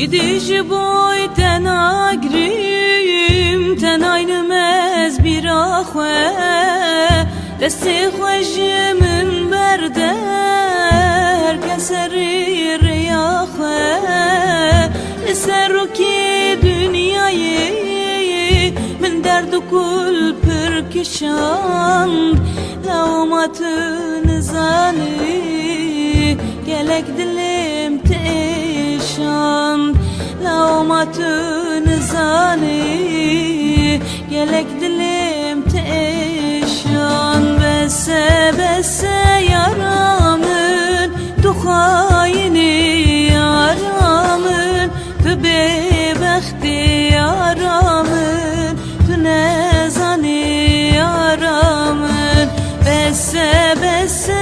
İdici boy ten agrim ten aynı mez bir ahve. Desti xwejimin berde Keseri riyahve. Seruki dünyayı Min derdu kul pürkişand Laumatın zani Gelek dilim Laumatın zani Gelek dilim teşand Bese bese yaramın Tuhayini yaramın Tu bebekti yaramın Tu nezani yaramın yaramın Tuhayini